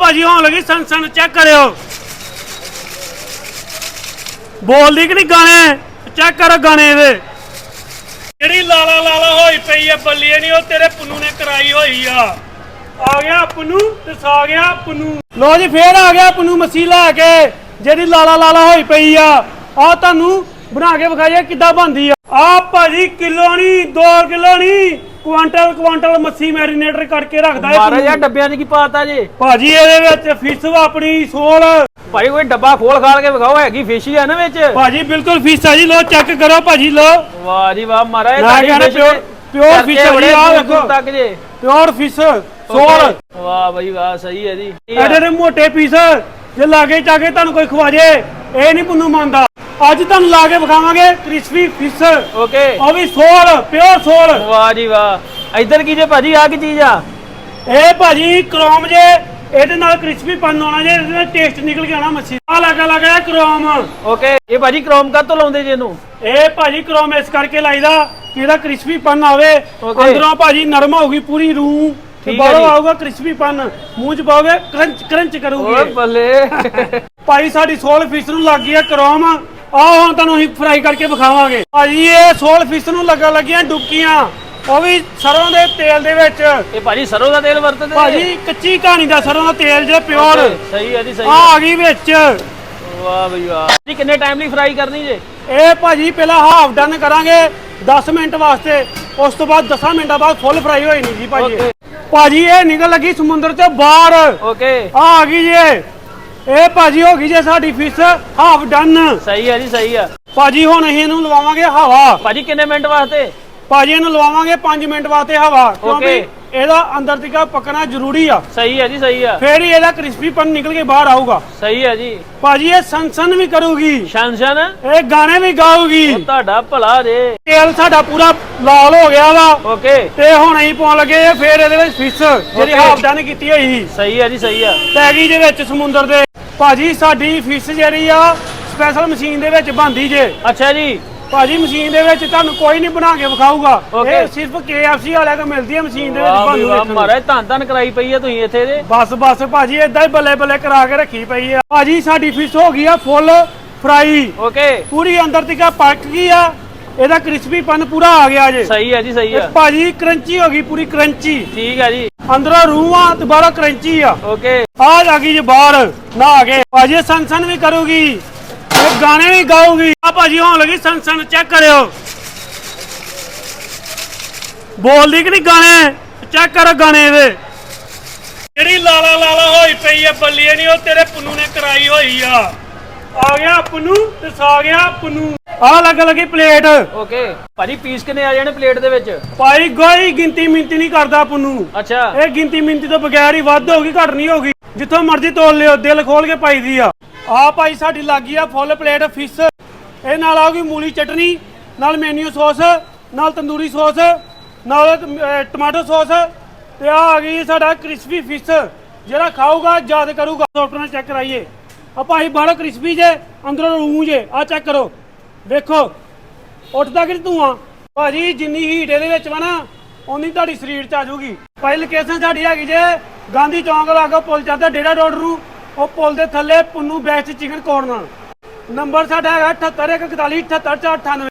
ਭਾਜੀ ਹੋਣ ਲੱਗੀ ਸਨ ਚੈੱਕ ਕਰਿਓ। ਬੋਲਦੀ ਕਿ ਨਹੀਂ ਗਾਣੇ? ਚੈੱਕ ਕਰੋ ਗਾਣੇ ਇਹਦੇ। ਜਿਹੜੀ ਲਾਲਾ ਲਾਲਾ ਹੋਈ ਪਈ ਆ, ਬੱਲੀਏ ਨਹੀਂ, ਉਹ ਤੇਰੇ ਪੁੰਨੂ ਨੇ ਕਰਾਈ ਹੋਈ ਆ। ਆ ਗਿਆ ਪੁੰਨੂ ਤੇ ਸਾ ਗਿਆ ਪੁੰਨੂ। ਲੋ ਜੀ, ਫੇਰ ਆ ਗਿਆ ਪੁੰਨੂ ਮੱਛੀ ਲੈ ਕੇ, ਜਿਹੜੀ ਲਾਲਾ ਲਾਲਾ ਹੋਈ ਪਈ ਆ। ਆ ਤੁਹਾਨੂੰ ਬਣਾ ਕੇ ਵਿਖਾਈਏ ਕਿੱਦਾਂ ਬਣਦੀ ਆ। ਆ ਭਾਜੀ ਕਿਲੋ ਨਹੀਂ 2 ਕਿਲੋ ਨਹੀਂ। ਕੁਆਂਟਲ ਕੁਆਂਟਲ ਮੱਛੀ ਮੈਰੀਨੇਟਰ ਕਰਕੇ ਰੱਖਦਾ ਇਹ ਮਹਾਰਾਜ ਆ ਪੁੰਨੂ। ਡੱਬਿਆਂ 'ਚ ਕੀ ਪਾਤਾ ਜੀ? ਭਾਜੀ ਇਹਦੇ ਵਿੱਚ ਫਿਸ਼ ਆਪਣੀ ਸੋਲ। ਭਾਈ ਕੋਈ ਡੱਬਾ ਖੋਲ ਖਾਲ ਕੇ ਵਿਖਾਓ ਹੈਗੀ ਫਿਸ਼ ਹੀ ਆ ਨਾ ਵਿੱਚ? ਭਾਜੀ ਬਿਲਕੁਲ ਫਿਸ਼ ਆ ਜੀ ਲੋ ਚੈੱਕ ਕਰੋ ਭਾਜੀ ਲੋ ਵਾਹ ਜੀ ਵਾਹ ਮਹਾਰਾਜ ਮੈਂ ਤੁਹਾਡੀ ਕਹਿੰਦਾ fish pure- ਦੇ pure ਚਰਚੇ fish ਆ ਜੀ, ਦੂਰ ਵੇਖੋ। ਤੱਕ ਜੇ। Pure fish sole. ਵਾਹ ਬਈ ਵਾਹ ਸਹੀ ਹੈ ਜੀ। ਇਹ ਆ। ਐਡੇ ਐਡੇ ਮੋਟੇ ਪੀਸ ਜੇ ਲਾਗੇ ਕੇ ਤੁਹਾਨੂੰ ਕੋਈ ਖਵਾ ਜੇ ਇਹ ਨਹੀਂ ਪੁੰਨੂ ਮੰਨਦਾ। ਅੱਜ ਤੁਹਾਨੂੰ ਲਾ ਕੇ ਵਿਖਾਵਾਂਗੇ ਕ੍ਰਿਸਪੀ ਫਿਸ਼। ਓਕੇ ਉਹ ਵੀ ਸੋਲ ਪਿਓਰ ਸੋਲ ਵਾਹ ਜੀ ਵਾਹ। ਇੱਧਰ ਕੀ ਜੇ ਭਾਜੀ ਆ ਕੀ ਚੀਜ਼ ਆ? ਇਹ ਭਾਜੀ ਕ੍ਰੋਮ ਜੇ ਇਹਦੇ ਨਾਲ ਕ੍ਰਿਸਪੀ ਪਨ ਆਉਣਾ ਜੇ ਇਹਦੇ ਨਾਲ ਟੇਸਟ ਨਿਕਲ ਕੇ ਆਉਣਾ ਮੱਛੀ ਆ ਲੱਗਾ ਲੱਗਾ ਕ੍ਰੋਮ। ਓਕੇ ਇਹ ਭਾਜੀ ਕ੍ਰੋਮ ਕਦ ਤੋਂ ਲਾਉਂਦੇ ਜੇ ਇਹਨੂੰ? ਇਹ ਭਾਜੀ ਕ੍ਰੋਮ ਇਸ ਕਰਕੇ ਲਾਈਦਾ ਕਿ ਇਹਦਾ ਕ੍ਰਿਸਪੀ ਪਨ ਆਵੇ. ਅੰਦਰੋਂ ਭਾਜੀ ਨਰਮ ਹੋਊਗੀ ਪੂਰੀ ਰੂਹ ਤੇ ਬਾਹਰੋਂ। ਆਊਗਾ ਕ੍ਰਿਸਪੀ ਪਨ। ਮੂੰਹ ਚ ਪਾਓਗੇ ਕਰੰਚ ਕਰੰਚ ਓਏ ਕਰੂਗੀ ਬੱਲੇ। ਭਾਈ ਸਾਡੀ ਸੋਲ ਫਿਸ਼ ਨੂੰ ਲੱਗ ਗਈ ਹੈ ਕਰੋਮ। ਆ ਹੁਣ ਤੁਹਾਨੂੰ ਅਸੀਂ ਫਰਾਈ ਕਰਕੇ ਵਿਖਾਵਾਂਗੇ। ਭਾਜੀ ਇਹ ਸੋਲ ਫਿਸ਼ ਨੂੰ ਲੱਗਾ ਲੱਗੀਆਂ ਡੁਬਕੀਆਂ। ਉਹ ਵੀ ਸਰੋਂ ਦੇ ਤੇਲ ਦੇ ਵਿੱਚ। ਇਹ ਭਾਜੀ ਸਰੋਂ ਦਾ ਤੇਲ ਵਰਤਦੇ ਭਾਜੀ ਕੱਚੀ ਕਹਾਣੀ ਦਾ ਸਰੋਂ ਦਾ ਤੇਲ ਜਿਹੜਾ ਪਿਓਰ। ਸਹੀ ਹੈ ਜੀ ਸਹੀ ਆ। ਆ ਗਈ ਵਿੱਚ। ਵਾਹ ਬਈ ਵਾਹ। ਜੀ ਕਿੰਨੇ ਟਾਈਮ ਲਈ ਫਰਾਈ ਕਰਨੀ ਜੇ? ਇਹ ਭਾਜੀ ਪਹਿਲਾਂ ਹਾਫ ਡਨ ਕਰਾਂਗੇ 10 ਮਿੰਟ ਵਾਸਤੇ। ਉਸ ਤੋਂ ਬਾਅਦ 10 ਮਿੰਟਾਂ ਬਾਅਦ ਫੁੱਲ ਫਰਾਈ ਹੋਈ ਨਹੀਂ ਜੀ ਭਾਜੀ. ਭਾਜੀ ਇਹ ਨਿਕਲ ਲੱਗੀ ਸਮੁੰਦਰ ਤੇ ਬਾਹਰ। ਓਕੇ। ਆ ਆ ਗਈ ਜੇ ਇਹ ਭਾਜੀ ਹੋ ਗਈ ਜੇ ਸਾਡੀ ਫਿਸ਼ ਹਾਫ ਡਨ। ਸਹੀ ਹੈ ਜੀ ਸਹੀ ਆ। ਭਾਜੀ ਹੁਣ ਅਸੀਂ ਇਹਨੂੰ ਲਵਾਵਾਂਗੇ ਹਵਾ। ਭਾਜੀ ਕਿੰਨੇ ਮਿੰਟ ਵਾਸਤੇ? ਭਾਜੀ ਇਹਨੂੰ ਲਵਾਵਾਂਗੇ 5 ਮਿੰਟ ਵਾਸਤੇ ਹਵਾ ਕਿਉਂਕਿ. ਇਹਦਾ ਅੰਦਰ ਤੱਕ ਪੱਕਣਾ ਜ਼ਰੂਰੀ ਆ। ਸਹੀ ਹੈ ਜੀ ਸਹੀ ਆ। ਫੇਰ ਹੀ ਇਹਦਾ ਕ੍ਰਿਸਪੀਪਨ ਨਿਕਲ ਕੇ ਬਾਹਰ ਆਊਗਾ। ਸਹੀ ਹੈ ਜੀ। ਭਾਜੀ ਇਹ ਸੰਸਨ ਵੀ ਕਰੂਗੀ। ਸ਼ਨ ਸ਼ਨ ਇਹ ਗਾਣੇ ਵੀ ਗਾਊਗੀ। ਤੁਹਾਡਾ ਭਲਾ ਜੇ। ਤੇਲ ਸਾਡਾ ਪੂਰਾ ਲਾਲ ਹੋ ਗਿਆ ਵਾ। ਓਕੇ। ਤੇ ਹੁਣ ਅਸੀਂ ਪਾਉਣ ਲੱਗੇ ਆ ਫੇਰ ਇਹਦੇ ਵਿੱਚ ਫਿਸ਼ ਜਿਹੜੀ. ਹਾਫ ਡਨ ਕੀਤੀ ਹੋਈ। ਸੀ ਸਹੀ ਹੈ ਜੀ ਸਹੀ ਆ। ਟੈਗੀ ਦੇ ਵਿੱਚ ਸਮੁੰਦਰ ਦੇ। ਭਾਜੀ ਸਾਡੀ ਫਿਸ਼ ਜਿਹੜੀ ਆ ਸਪੈਸ਼ਲ ਮਸ਼ੀਨ ਦੇ ਵਿੱਚ ਬਣਦੀ ਜੇ। ਅੱਛਾ ਜੀ। ਭਾਜੀ ਮਸ਼ੀਨ ਦੇ ਵਿੱਚ ਤੁਹਾਨੂੰ ਕੋਈ ਨਹੀਂ ਬਣਾ ਕੇ ਵਿਖਾਊਗਾ। Okay. ਇਹ ਸਿਰਫ KFC ਵਾਲਿਆਂ ਕੋਲ ਮਿਲਦੀ ਹੈ ਮਸ਼ੀਨ ਦੇ ਵਿੱਚ ਵਾਹ ਨੂੰ। ਮਹਾਰਾਜ ਧੰਨ ਧੰਨ ਕਰਾਈ ਪਈ ਆ ਤੁਸੀਂ ਇੱਥੇ ਦੇ। ਬਸ ਬਸ ਭਾਜੀ ਇਦਾਂ ਹੀ ਬੱਲੇ ਬੱਲੇ ਕਰਾ ਕੇ ਰੱਖੀ ਪਈ ਆ। ਭਾਜੀ ਸਾਡੀ ਫਿਸ਼ ਹੋ ਗਈ ਆ ਫੁੱਲ ਫਰਾਈ। ਓਕੇ ਪੂਰੀ ਅੰਦਰ ਤੱਕ ਪੱਕ ਗਈ ਆ? ਇਹਦਾ ਕ੍ਰਿਸਪੀਪਨ ਪੂਰਾ ਆ ਗਿਆ ਜੇ। ਸਹੀ ਹੈ ਜੀ ਸਹੀ ਤੇ ਆ ਭਾਜੀ ਕਰੰਚੀ ਹੋ ਗਈ ਪੂਰੀ ਕਰੰਚੀ। ਠੀਕ ਹੈ ਜੀ। ਅੰਦਰੋਂ ਰੂਹ ਆ ਤੇ ਬਾਹਰੋਂ ਕਰੰਚੀ ਆ। ਓਕੇ। ਆ ਜਾ ਗਈ ਜੀ ਬਾਹਰ ਨਹਾ ਕੇ ਭਾਜੀ ਇਹ ਸੰਸਨ ਵੀ ਕਰੂਗੀ। ਇਹ ਗਾਣੇ ਵੀ ਗਾਊਗੀ। ਆ ਭਾਜੀ ਹੋਣ ਲੱਗੀ ਸੰਸਨ ਚੈੱਕ ਕਰਿਓ। ਬੋਲਦੀ ਕਿ ਨਹੀਂ ਗਾਣੇ? ਚੈੱਕ ਕਰੋ ਗਾਣੇ ਇਹਦੇ। ਜਿਹੜੀ ਲਾਲਾ ਲਾਲਾ ਹੋਈ ਪਈ ਆ ਬੱਲੀਏ ਨਹੀਂ ਉਹ ਤੇਰੇ ਪੁੰਨੂ ਨੇ ਕਰਾਈ ਹੋਈ ਆ। ਆ ਗਿਆ ਪੁੰਨੂ ਤੇ ਸਾ ਗਿਆ ਪੁੰਨੂ। ਆ ਲੱਗ ਲੱਗੀ ਪਲੇਟ। ਓਕੇ ਭਾਜੀ ਪੀਸ ਕਿੰਨੇ ਆ ਜਾਣੇ ਪਲੇਟ ਦੇ ਵਿੱਚ? ਭਾਈ ਗੋਈ ਗਿਣਤੀ ਮਿੰਤੀ ਨਹੀਂ ਕਰਦਾ ਪੁੰਨੂ ਅੱਛਾ। ਇਹ ਗਿਣਤੀ ਮਿੰਤੀ ਤੋਂ ਬਗੈਰ ਹੀ ਵੱਧ ਹੋਗੀ ਘਟ ਨਹੀਂ ਹੋਗੀ ਜਿੱਥੋਂ ਮਰਜ਼ੀ ਤੋਲ ਲਿਓ ਦਿਲ ਖੋਲ ਕੇ ਪਾਈ ਦੀ ਆ। ਆ ਭਾਈ ਸਾਡੀ ਲੱਗੀ ਆ ਫੁੱਲ ਪਲੇਟ ਫਿਸ਼। ਇਹ ਨਾਲ ਆਊਗੀ ਮੂਲੀ ਚਟਨੀ ਨਾਲ ਮੈਨੂ ਸੌਸ ਨਾਲ ਤੰਦੂਰੀ ਸੌਸ ਨਾਲ ਅਹ, ਟਮਾਟੋ ਸੌਸ। ਤੇ ਆ ਆ ਗਈ ਸਾਡਾ ਕ੍ਰਿਸਪੀ ਫਿਸ਼ ਜਿਹੜਾ ਖਾਊਗਾ ਯਾਦ ਕਰੂਗਾ। ਡਾਕਟਰ ਨਾਲ ਚੈੱਕ ਕਰਾਈਏ। ਆ ਭਾਈ ਬੜਾ ਕ੍ਰਿਸਪੀ ਜੇ ਅੰਦਰੋਂ ਰੂਹ ਜੇ ਆ ਚੈੱਕ ਕਰੋ। ਵੇਖੋ ਉੱਠਦਾ ਕਿ ਧੂਆਂ ਭਾਜੀ, ਜਿੰਨੀ ਹੀਟ ਇਹਦੇ ਵਿੱਚ ਵਾ ਨਾ ਉਨੀ ਤੁਹਾਡੀ ਸਰੀਰ ਚ ਆ ਜਾਊਗੀ। ਭਾਈ ਲੋਕੇਸ਼ਨ ਸਾਡੀ ਹੈਗੀ ਜੇ ਗਾਂਧੀ ਚੌਂਕ ਲਾਗੋ ਪੁਲ ਚੜਦਾ ਡੇਰਾ ਰੋਡ ਨੂੰ ਉਹ ਪੁਲ ਦੇ ਥੱਲੇ Punnu best chicken corner number ਸਾਡਾ ਹੈਗਾ 78 141 78 498